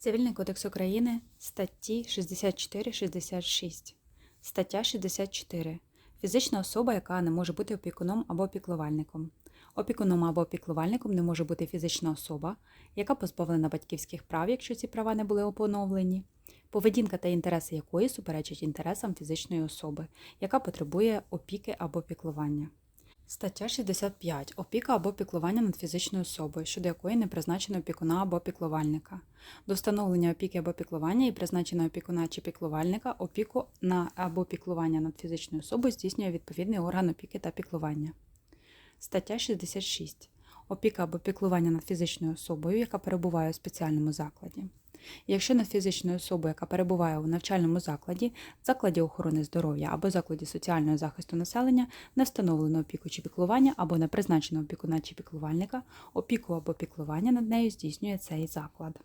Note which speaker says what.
Speaker 1: Цивільний кодекс України статті 64-66. Стаття 64. Фізична особа, яка не може бути опікуном або опіклувальником. Опікуном або опіклувальником не може бути фізична особа, яка позбавлена батьківських прав, якщо ці права не були поновлені, поведінка та інтереси якої суперечать інтересам фізичної особи, яка потребує опіки або піклування. Стаття 65. Опіка або піклування над фізичною особою, щодо якої не призначено опікуна або піклувальника. До встановлення опіки або піклування і призначеного опікуна чи піклувальника опіку на або піклування над фізичною особою здійснює відповідний орган опіки та піклування. Стаття 66. Опіка або піклування над фізичною особою, яка перебуває у спеціальному закладі. Якщо над фізичною особою, яка перебуває у навчальному закладі, закладі охорони здоров'я або закладі соціального захисту населення не встановлено опіку чи піклування або не призначено опікуна чи піклувальника, опіку або піклування над нею здійснює цей заклад.